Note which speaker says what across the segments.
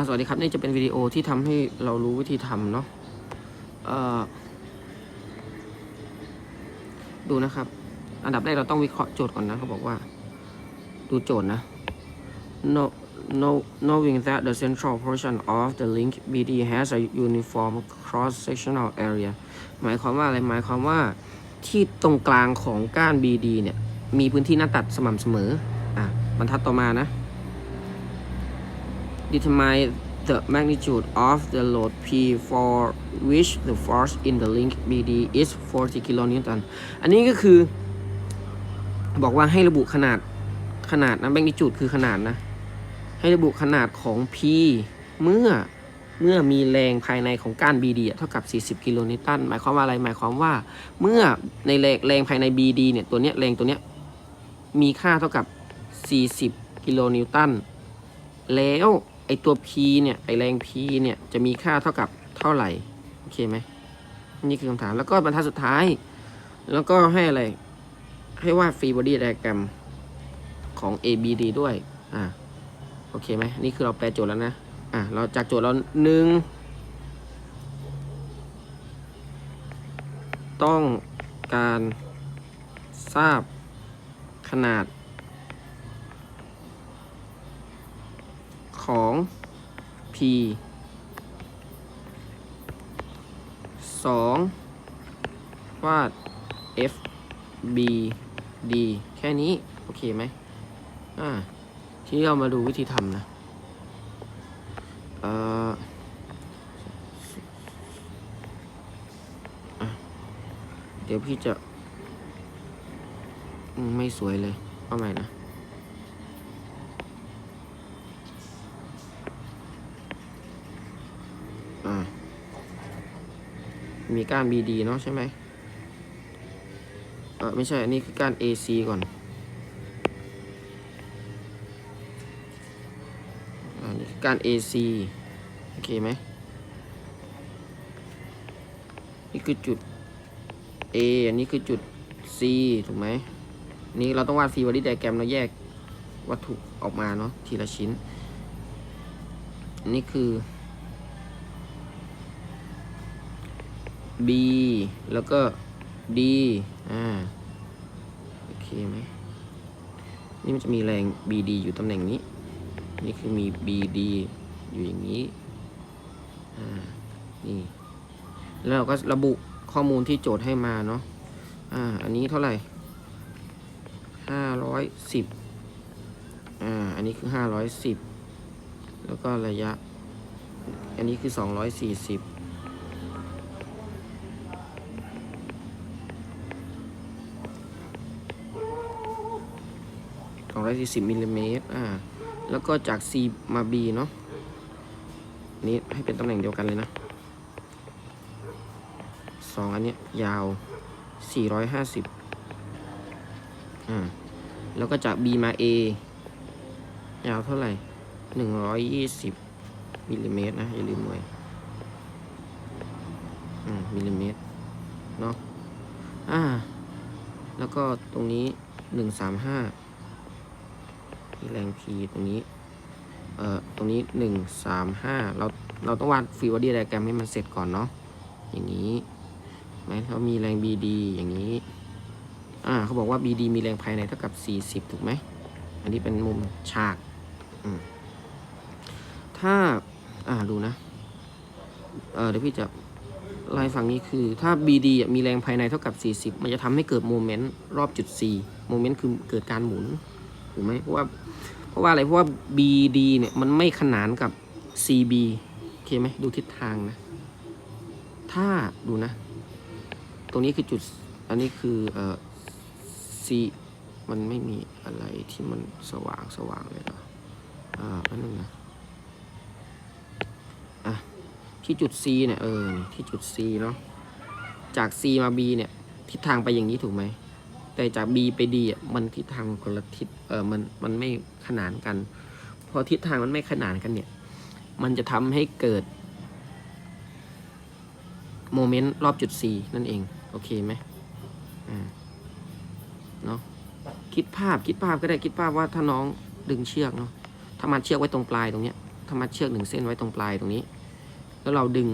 Speaker 1: อสวัสดีครับนี่จะเป็นวิดีโอที่ทำให้เรารู้วิธีทำเนาะเอ่อดูนะครับ อันดับแรกเราต้องวิเคราะห์โจทย์ก่อนนะเขาบอกว่า ดูโจทย์นะ no no knowing that the central portion of the link BD has a uniform cross sectional area หมายความว่าอะไรหมายความว่าที่ตรงกลางของก้าน BD เนี่ย มีพื้นที่หน้าตัดสม่ำเสมออะบรรทัดต่อมานะ determine the magnitude of the load P for which the force in the link BD is 40 kilonewton อันนี้ก็คือ บอกว่าให้ระบุขนาดขนาดนะ magnitude คือขนาดนะ ให้ระบุขนาดของ P เมื่อเมื่อมีแรงภายในของก้าน BD เท่ากับ 40 กิโลนิวตัน หมายความว่าอะไร หมายความว่า เมื่อในแรงแรงภายใน BD เนี่ย ตัวเนี้ยแรงตัวเนี้ยมีค่าเท่ากับ 40 กิโลนิวตัน แล้ว ไอตัว P เนี่ยไอแรง P เนี่ยจะมีค่าเท่ากับเท่าไหร่โอเคไหมนี่คือคำถามแล้วก็บรรทัดสุดท้าย แล้วก็ให้อะไร ให้วาดฟรีบอดี้ไดแกรมของ ABD ด้วยอ่าโอเคไหมนี่คือเราแปลโจทย์แล้วนะอะเราจากโจทย์เราหนึ่งต้องการทราบขนาด ของ P สองวาด F B D แค่นี้ โอเคไหมอ่าทีนี้เรามาดูวิธีทำนะ เอ่อเดี๋ยวพี่จะ ไม่สวยเลย เอาใหม่นะ มีก้าน BD เนาะใช่ไหมเออไม่ใช่ อันนี้คือก้าน AC ก่อนอันนี้คือการ AC โอเคไหมนี่คือจุด A อันนี้คือจุด C ถูกไหมนี่เราต้องวาดฟรีบอดี้ไดแกรมเราแยกวัตถุออกมาเนาะทีละชิ้น อันนี้คือ B แล้วก็ D อ่าโอเคไหมนี่มันจะมีแรง BD อยู่ตำแหน่งนี้ นี่คือมี BD อยู่อย่างนี้อ่านี่แล้วเราก็ระบุข้อมูลที่โจทย์ให้มาเนาะอ่าอันนี้เท่าไหร่ห้าร้อยสิบอ่าอันนี้คือห้าร้อยสิบแล้วก็ระยะ อันนี้คือสองร้อยสี่สิบ สองร้อยสี่สิบมิลลิเมตรอ่า แล้วก็จาก C มา B เนาะนี้ให้เป็นตำแหน่งเดียวกันเลยนะสองอันเนี้ยยาว 450อ่า แล้วก็จาก B มา A ยาวเท่าไหร่ 120มิลลิเมตรนะ อย่าลืมหน่วยอืมมิลลิเมตรเนาะอ่า แล้วก็ตรงนี้ 135 มีแรง P ตรงนี้ เอ่อ ตรงนี้หนึ่งสามห้าเรา เราต้องวาดฟรีบอดี้ไดแกรมให้มันเสร็จก่อนเนาะ อย่างนี้ไหมเรามีแรง BD อย่างนี้ อ่า เขาบอกว่า BD มีแรงภายในเท่ากับ 40 ถูกไหม อันนี้เป็นมุมฉาก อืม ถ้า อ่า ดูนะ เออเดี๋ยวพี่จะไล่าให้ฟังนี้คือถ้า BD อะมีแรงภายในเท่ากับ 40 มันจะทำให้เกิดโมเมนต์รอบจุด C โมเมนต์คือเกิดการหมุน ถูกไหมเพราะว่า เพราะว่าอะไรเพราะว่า BD เนี่ยมันไม่ขนานกับ CB โอเคไหมดูทิศทางนะ ถ้าดูนะ ตรงนี้คือจุด อันนี้คือเอ่อ C มันไม่มีอะไรที่มันสว่างสว่างเลยเหรออ่าอันนึงนะอะที่จุด C เนี่ยเออที่จุด C เนาะจาก C มา B เนี่ยทิศทางไปอย่างนี้ถูกไหม แต่จาก B ไป D อะมันทิศทางคนละทิศเออมันมันไม่ขนานกัน พอทิศทางมันไม่ขนานกันเนี่ย มันจะทำให้เกิดโมเมนต์รอบจุด C นั่นเอง โอเคไหมอ่าเนาะคิดภาพคิดภาพก็ได้คิดภาพว่าถ้าน้องดึงเชือกเนาะถ้ามัดเชือกไว้ตรงปลายตรงเนี้ยถ้ามัดเชือกหนึ่งเส้นไว้ตรงปลายตรงนี้ แล้วเราดึง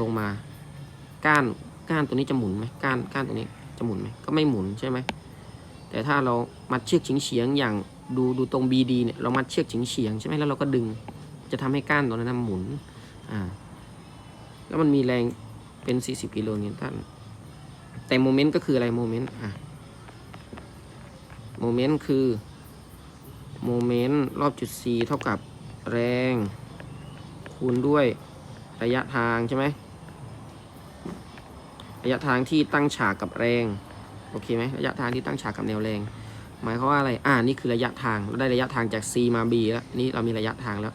Speaker 1: ลงมา ก้านก้านตัวนี้จะหมุนไหมก้านก้านตัวนี้จะหมุนไหมก็ไม่หมุนใช่ไหม แต่ถ้าเรามัดเชือกเฉียงๆอย่างดูดูตรง BD เนี่ยเรามัดเชือกเฉียงๆใช่ไหมแล้วเราก็ดึงจะทำให้ก้านตัวนั้นนะหมุนอ่าแล้วมันมีแรงเป็น 40 กิโลนิวตันแต่โมเมนต์ก็คืออะไรโมเมนต์อะโมเมนต์คือโมเมนต์รอบจุด C เท่ากับแรงคูณด้วยระยะทางใช่ไหมระยะทางที่ตั้งฉากกับแรง โอเคไหมระยะทางที่ตั้งฉากกับแนวแรง หมายความว่าอะไร อ่า นี่คือระยะทาง เราได้ระยะทางจาก C มา B แล้ว นี่เรามีระยะทางแล้ว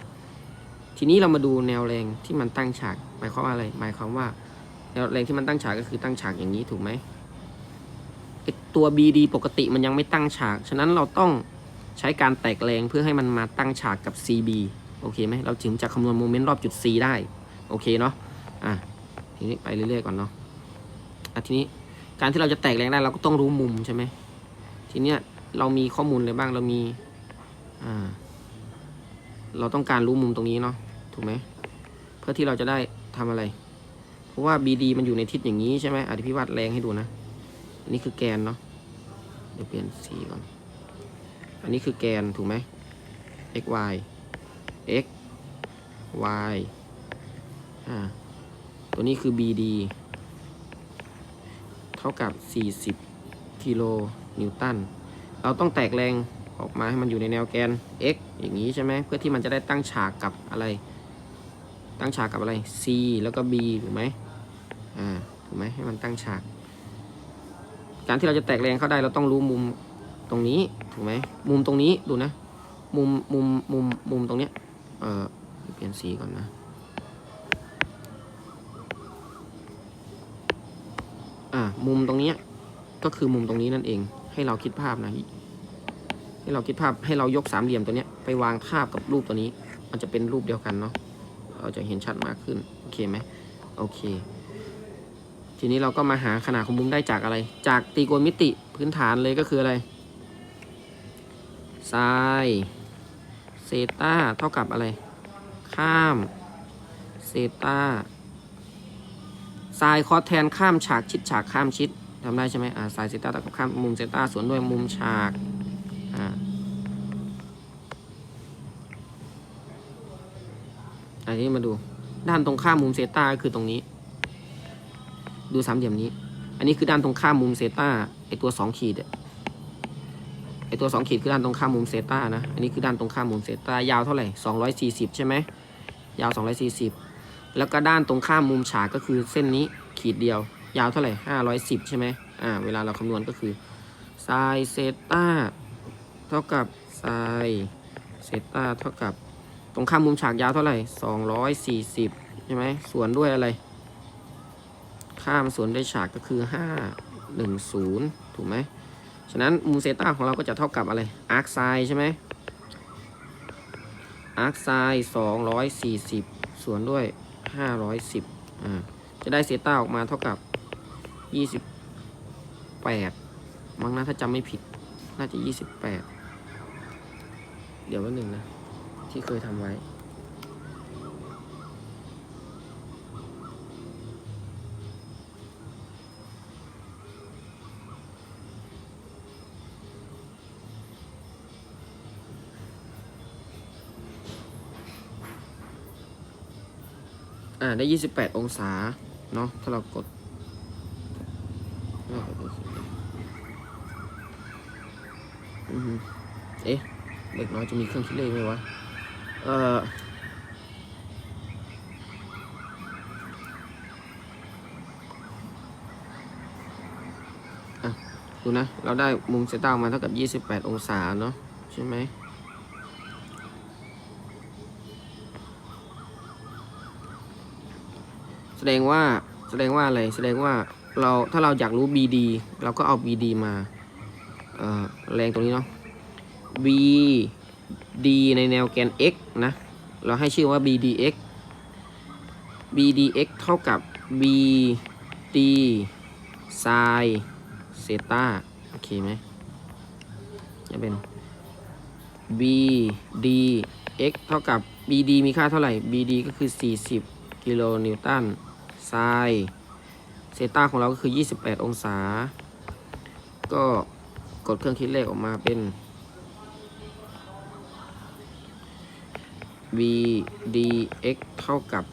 Speaker 1: ทีนี้เรามาดูแนวแรงที่มันตั้งฉาก หมายความว่าอะไร หมายความว่าแนวแรงที่มันตั้งฉากก็คือตั้งฉากอย่างนี้ถูกไหมตัว BD ปกติมันยังไม่ตั้งฉาก ฉะนั้นเราต้องใช้การแตกแรงเพื่อให้มันมาตั้งฉากกับ CB โอเคไหมเราถึงจะคำนวณโมเมนต์รอบจุด C ได้ โอเคเนาะ อะ ทีนี้ไปเรื่อยๆก่อนเนาะ อะทีนี้ การที่เราจะแตกแรงได้เราก็ต้องรู้มุมใช่ไหมทีเนี้ยเรามีข้อมูลอะไรบ้างเรามีอ่าเราต้องการรู้มุมตรงนี้เนาะถูกไหมเพื่อที่เราจะได้ทำอะไร เพราะว่า BD มันอยู่ในทิศอย่างนี้ใช่ไหมอธิพิวัตแรงให้ดูนะอันนี้คือแกนเนาะเดี๋ยวเปลี่ยนสีก่อน อันนี้คือแกนถูกไหม x y x y อ่าตัวนี้คือ BD เท่ากับ 40 กิโลนิวตัน เราต้องแตกแรงออกมาให้มันอยู่ในแนวแกน x อย่างนี้ใช่ไหมเพื่อที่มันจะได้ตั้งฉากกับอะไร ตั้งฉากกับอะไร c แล้วก็ b ถูกไหมอ่าถูกไหมให้มันตั้งฉาก การที่เราจะแตกแรงเข้าได้เราต้องรู้มุมตรงนี้ถูกไหมมุมตรงนี้ดูนะ มุมมุมมุมมุมตรงเนี้ยเออเปลี่ยนสีก่อนนะ อ่า มุมตรงเนี้ยก็คือมุมตรงนี้นั่นเอง ให้เราคิดภาพนะให้เราคิดภาพให้เรายกสามเหลี่ยมตัวเนี้ยไปวางทาบกับรูปตัวนี้ มันจะเป็นรูปเดียวกันเนาะเราจะเห็นชัดมากขึ้น โอเคไหมโอเค ทีนี้เราก็มาหาขนาดของมุมได้จากอะไร จากตรีโกณมิติพื้นฐานเลยก็คืออะไรไซเซต้าเท่ากับอะไร ข้าม เซต้า ไซคอสแทนข้ามฉากชิดฉากข้ามชิดทำได้ใช่ไหมอ่าไซเซตาเท่ากับข้ามมุมเซต้าสวนด้วยมุมฉากอ่าอันนี้มาดูด้านตรงข้ามมุมเซต้าก็คือตรงนี้ ดูสามเหลี่ยมนี้ อันนี้คือด้านตรงข้ามมุมเซต้าไอตัวสองขีดไอตัวสองขีดคือด้านตรงข้ามมุมเซต้านะ อันนี้คือด้านตรงข้ามมุมเซต้ายาวเท่าไหร่สองร้อยสี่สิบใช่ไหมยาวสองร้อยสี่สิบ แล้วก็ด้านตรงข้ามมุมฉากก็คือเส้นนี้ขีดเดียว ยาวเท่าไหร่ห้าร้อยสิบใช่ไหมอ่า เวลาเราคำนวณก็คือไซเซต้าเท่ากับไซเซต้าเท่ากับ ตรงข้ามมุมฉากยาวเท่าไหร่สองร้อยสี่สิบใช่ไหมส่วนด้วยอะไร ข้ามส่วนด้วยฉากก็คือ 5 1 0 ถูกไหมฉะนั้นมุมเซต้าของเราก็จะเท่ากับอะไร อาร์คไซใช่ไหมอาร์คไซ240 ส่วนด้วย 510อ่า จะได้เซต้าออกมาเท่ากับยี่สิบแปดมั้งนะถ้าจำไม่ผิด น่าจะยี่สิบแปด เดี๋ยววันหนึ่งนะ ที่เคยทำไว้ อ่าได้ 28 องศาเนาะถ้าเรากดอือเอ๊ะเด็กน้อยจะมีเครื่องคิดเลขไหมวะ เอ่อดูนะ เราได้มุมเซต้ามาเท่ากับ 28 องศาเนาะใช่ไหม ดงว่าแสดงว่าอะไรแสดงว่าเราถ้าเราอยากรู้ BD เราก็เอา BD มาแรงตรงนี้เนาะ BD ในแนวแกน x นะ เราให้ชื่อว่า BDX BDX เท่ากับ BD sin เซตาโอเคไหมจะเป็น BDX เท่ากับ BD มีค่าเท่าไหร่ BD ก็คือ 40 กิโลนิวตัน ไซน์เซต้าของเราก็คือ 28 องศา ก็กดเครื่องคิดเลขออกมาเป็น VDX เท่ากับ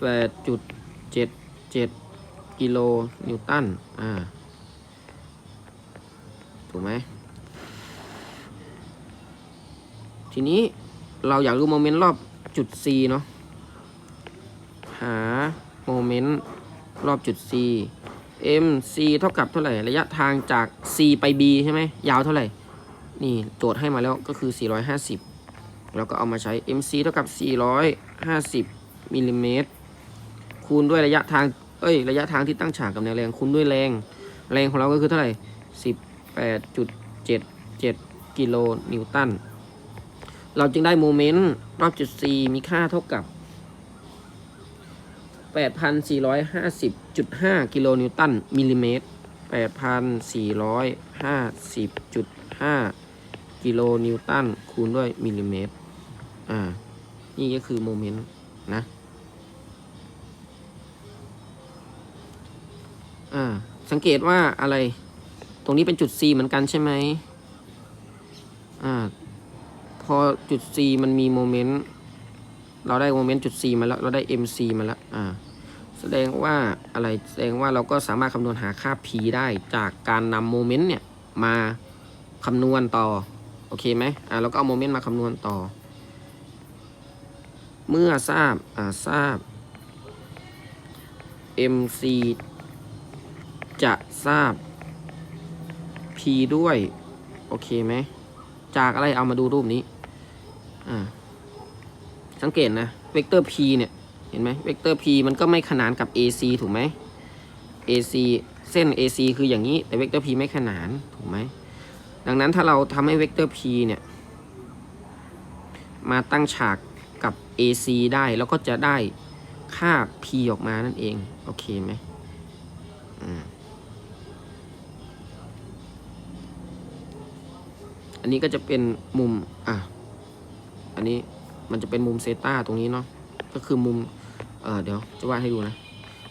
Speaker 1: 18.77 กิโลนิวตัน อ่า ถูกไหม ทีนี้เราอยากรู้โมเมนต์รอบจุด C เนาะ หาโมเมนต์รอบจุด C MC เท่ากับเท่าไหร่ ระยะทางจาก C ไป B ใช่ไหมยาวเท่าไหร่ นี่โจทย์ให้มาแล้วก็คือ 450 แล้วก็เอามาใช้ MC เท่ากับ 450มิลลิเมตรคูณด้วยระยะทางเอ้ยระยะทางที่ตั้งฉากกับแนวแรงคูณด้วยแรง แรงของเราก็คือเท่าไหร่ 18.77 กิโลนิวตัน เราจึงได้โมเมนต์รอบจุด C มีค่าเท่ากับ 8,450.5 กิโลนิวตันมิลลิเมตร 8,450.5 กิโลนิวตันคูณด้วยมิลลิเมตร อ่า นี่ก็คือโมเมนต์นะ อ่า สังเกตว่าอะไร ตรงนี้เป็นจุด C เหมือนกันใช่ไหม อ่า พอจุด C มันมีโมเมนต์ เราได้โมเมนต์จุด C มาแล้ว เราได้ MC มาแล้ว อ่า แสดงว่าอะไรแสดงว่าเราก็สามารถคำนวณหาค่า P ได้จากการนำโมเมนต์เนี่ยมาคำนวณต่อ โอเคไหมอ่าเราก็เอาโมเมนต์มาคำนวณต่อ เมื่อทราบอ่าทราบ MC จะทราบ P ด้วย โอเคไหม จากอะไรเอามาดูรูปนี้อ่าสังเกตนะ เวกเตอร์ p เนี่ย ห็นไหมเวกเตอร์ p มันก็ไม่ขนานกับ ac ถูกไหม ac เส้น ac คืออย่างนี้ แต่เวกเตอร์ p ไม่ขนานถูกไหม ดังนั้นถ้าเราทำให้เวกเตอร์ p เนี่ย มาตั้งฉากกับ ac ได้แล้วก็จะได้ค่า p ออกมานั่นเอง โอเคไหมอันนี้ก็จะเป็นมุม อะ อันนี้มันจะเป็นมุมเซตาตรงนี้เนาะ ก็คือมุม เออเดี๋ยวจะวาดให้ดูนะ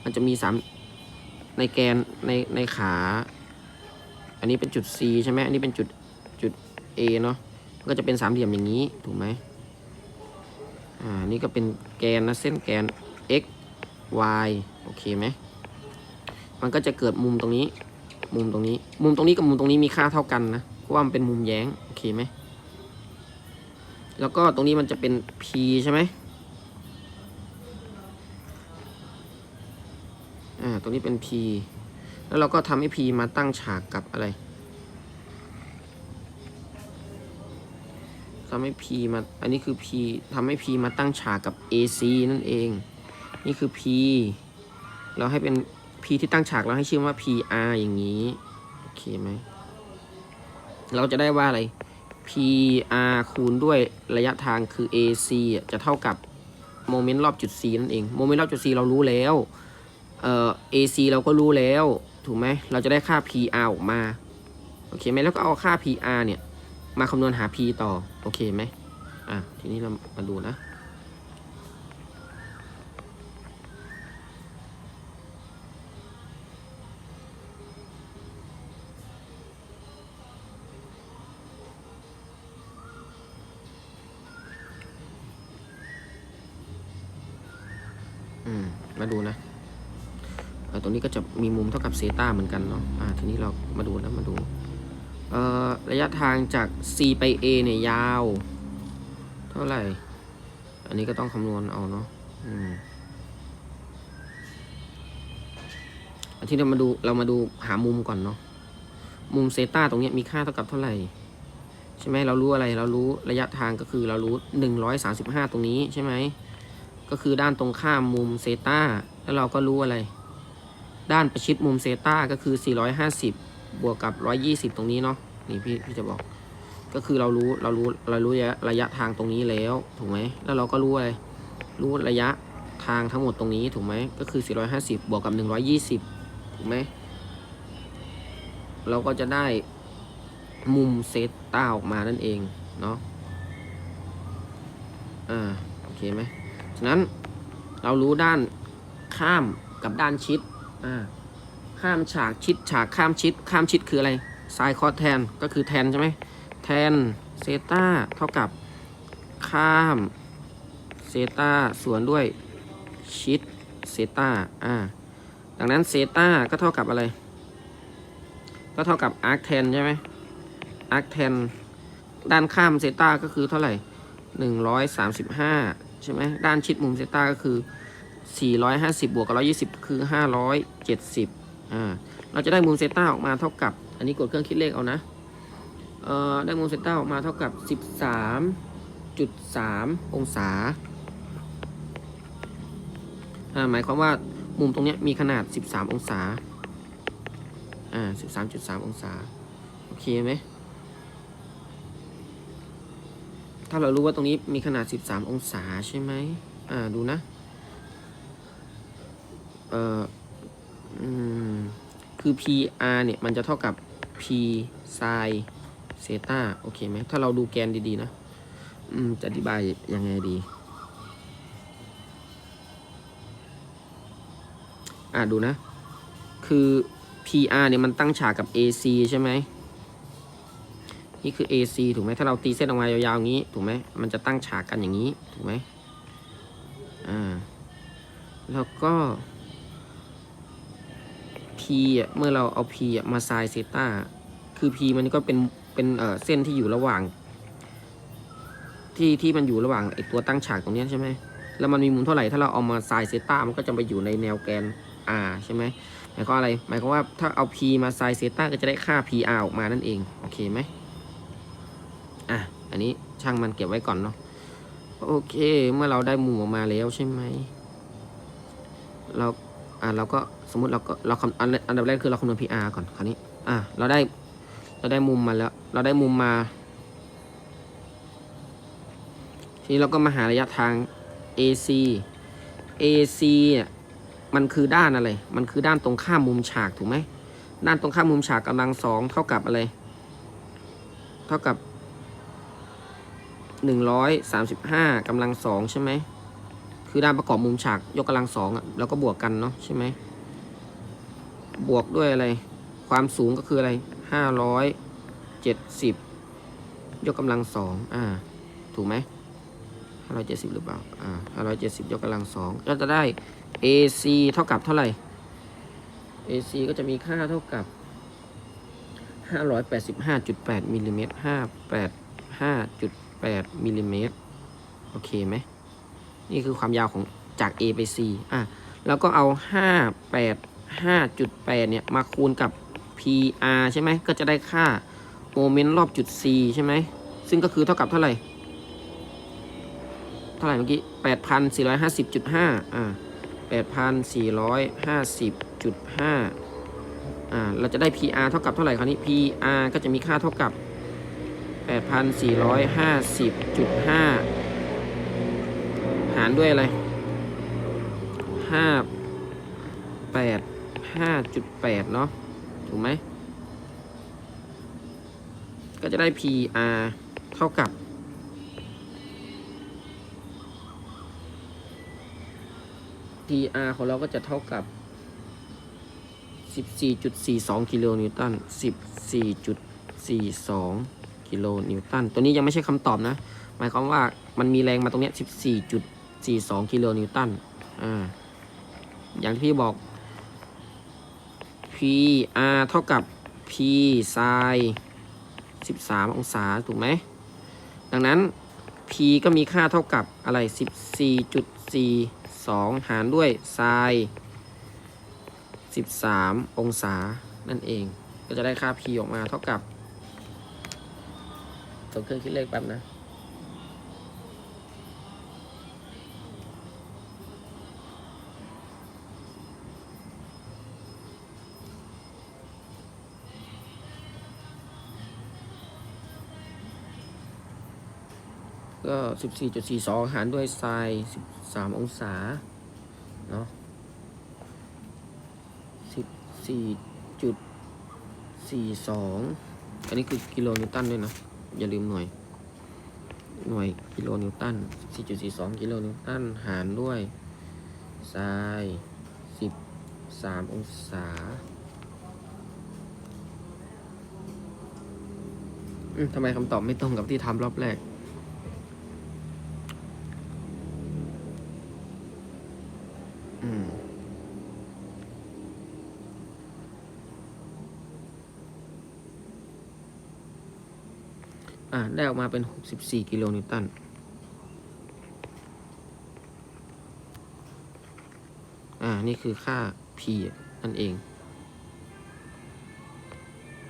Speaker 1: มันจะมีสามในแกนในในขา อันนี้เป็นจุด C ใช่ไหมอันนี้เป็นจุดจุด A เนาะมันก็จะเป็นสามเหลี่ยมอย่างนี้ถูกไหมอ่านี่ก็เป็นแกนนะเส้นแกน x y โอเคไหมมันก็จะเกิดมุมตรงนี้ มุมตรงนี้ มุมตรงนี้กับมุมตรงนี้มีค่าเท่ากันนะเพราะว่ามันเป็นมุมแย้งโอเคไหมแล้วก็ตรงนี้มันจะเป็น P ใช่ไหม ตรงนี้เป็น P แล้วเราก็ทำให้ P มาตั้งฉากกับอะไรทำให้ P มา อันนี้คือ P ทำให้ P มาตั้งฉากกับ AC นั่นเอง นี่คือ P เราให้เป็น P ที่ตั้งฉากเราให้ชื่อว่า PR อย่างนี้ โอเคไหม เราจะได้ว่าอะไร PR คูณด้วยระยะทางคือ AC จะเท่ากับโมเมนต์รอบจุด C นั่นเอง โมเมนต์รอบจุด C เรารู้แล้ว เอ่อ AC เราก็รู้แล้ว ถูกไหมเราจะได้ค่า PR ออกมา โอเคไหมแล้วก็เอาค่า PR เนี่ย มาคำนวณหา P ต่อ โอเคไหมอะ ทีนี้เรามาดูนะ ซตาเหมือนกันเนาะอ่าทีนี้เรามาดูนะมาดูเอ่อระยะทางจาก C ไป A เนี่ยยาว เท่าไหร่ อันนี้ก็ต้องคำนวณเอาเนาะอืมอันที่เรามาดูเรามาดูหามุมก่อนเนาะมุมเซตาตรงเนี้ยมีค่าเท่ากับเท่าไหร่ใช่ไหมเรารู้อะไรเรารู้ระยะทางก็คือเรารู้135ตรงนี้ใช่ไหมก็คือด้านตรงข้ามมุมเซตาแล้วเราก็รู้อะไร ด้านประชิดมุมเซต้าก็คือ 450 บวกกับ 120 ตรงนี้เนาะนี่พี่พี่จะบอก ก็คือเรารู้เรารู้เรารู้ระยะระยะทางตรงนี้แล้วถูกไหมแล้วเราก็รู้อะไรรู้ระยะทางทั้งหมดตรงนี้ถูกไหมก็คือ 450 บวกกับ 120 ถูกไหมเราก็จะได้มุมเซต้าออกมานั่นเองเนาะอ่าโอเคไหมฉะนั้นเรารู้ด้านข้ามกับด้านชิด อ่าข้ามฉากชิดฉากข้ามชิด ข้ามชิดคืออะไรไซน์คอสแทนก็คือแทนใช่ไหมแทนเซตาเท่ากับข้ามเซตาส่วนด้วยชิดเซตาอ่าดังนั้นเซตาก็เท่ากับอะไร ก็เท่ากับอาร์คแทนใช่ไหมอาร์คแทนด้านข้ามเซตาก็คือเท่าไหร่หนึ่งร้อยสามสิบห้าใช่ไหมด้านชิดมุมเซตาก็คือ สี่ร้อยห้าสิบบวกกับร้อยี่สิบคือห้าร้อยเจ็ดสิบอ่าเราจะได้มุมเซต้าออกมาเท่ากับ อันนี้กดเครื่องคิดเลขเอานะเอ่อได้มุมเซต้าออกมาเท่ากับสิบสามจุดสามองศาอ่าหมายความว่ามุมตรงนี้มีขนาดสิบสามองศาอ่าสิบสามจุดสามองศา โอเคไหมถ้าเรารู้ว่าตรงนี้มีขนาด 13 องศาใช่ไหมอ่าดูนะ เอ่ออืมคือ PR เนี่ย มันจะเท่ากับ P sin เซตาโอเคไหมถ้าเราดูแกนดีๆนะ อืม จะอธิบายยังไงดี อ่าดูนะ คือ PR เนี่ย มันตั้งฉากกับ AC ใช่ไหม นี่คือ AC ถูกไหม ถ้าเราตีเส้นออกมายาวๆอย่างนี้ ถูกไหม มันจะตั้งฉากกันอย่างนี้ ถูกไหม อ่า แล้วก็ P อะเมื่อเราเอา P อะมาไซน์เซต้าคือ P มันก็เป็นเป็นเอ่อเส้นที่อยู่ระหว่าง ที่ที่มันอยู่ระหว่างไอตัวตั้งฉากตรงนี้ใช่ไหมแล้วมันมีมุมเท่าไหร่ถ้าเราเอามาไซน์เซต้ามันก็จะไปอยู่ในแนวแกน R ใช่ไหมหมายความอะไร หมายความว่าถ้าเอา P มาไซน์เซต้าก็จะได้ค่า PR ออกมานั่นเองโอเคไหมอะอันนี้ช่างมันเก็บไว้ก่อนเนาะโอเค เมื่อเราได้มุมออกมาแล้วใช่ไหมเราอะเราก็ สมมติเราก็เราคำอันอันดับแรกคือเราคำนวณ PR ก่อนคราวนี้ อะเราได้เราได้มุมมาแล้ว เราได้มุมมา ทีนี้เราก็มาหาระยะทาง AC AC เนี่ยมันคือด้านอะไร มันคือด้านตรงข้ามมุมฉากถูกไหม ด้านตรงข้ามมุมฉากกำลังสองเท่ากับอะไร เท่ากับหนึ่งร้อยสามสิบห้ากำลังสองใช่ไหม คือด้านประกอบมุมฉากยกกำลังสองอะ แล้วก็บวกกันเนาะใช่ไหม บวกด้วยอะไร ความสูงก็คืออะไรห้าร้อยเจ็ดสิบยกกำลังสองอ่า ถูกไหมห้าร้อยเจ็ดสิบหรือเปล่า อ่าห้าร้อยเจ็ดสิบยกกำลังสองก็จะได้ AC เท่ากับเท่าไหร่ AC ก็จะมีค่าเท่ากับห้าร้อยแปดสิบห้าจุดแปดมิลลิเมตรห้าแปดห้าจุด8มิลลิเมตรโอเคไหม นี่คือความยาวของจาก A ไป C อะ แล้วก็เอา5 8 5.8 เนี่ย มาคูณกับ PR ใช่ไหม ก็จะได้ค่าโมเมนต์รอบจุด C ใช่ไหม ซึ่งก็คือเท่ากับเท่าไหร่ เท่าไหร่เมื่อกี้ 8,450.5 อ่า 8,450.5 อ่า เราจะได้ PR เท่ากับเท่าไหร่คราวนี้ PR ก็จะมีค่าเท่ากับ 8,450.5 หารด้วยอะไร 5 8 5.8เนาะถูกไหม ก็จะได้ PR เท่ากับ PR ของเราก็จะเท่ากับ 14.42 กิโลนิวตัน 14.42 กิโลนิวตัน ตัวนี้ยังไม่ใช่คำตอบนะ หมายความว่ามันมีแรงมาตรงเนี้ย 14.42 กิโลนิวตัน อ่า อย่างที่พี่บอก PR เท่ากับ P sin 13 องศา ถูกไหม ดังนั้น P ก็มีค่าเท่ากับอะไร 14.42 หารด้วย sin 13 องศา นั่นเอง ก็จะได้ค่า P ออกมาเท่ากับตัวเครื่องคิดเลขแป๊บนะ ก็ 14.42 หารด้วยไซน์13 องศา เนาะ14.42 อันนี้คือกิโลนิวตันด้วยนะ อย่าลืมหน่วย หน่วยกิโลนิวตัน4.42 กิโลนิวตัน หารด้วยทราย 13 องศาอืมทำไมคำตอบไม่ตรงกับที่ทำรอบแรก อ่าได้ออกมาเป็น 64 กิโลนิวตันอ่า นี่คือค่า P นั่นเอง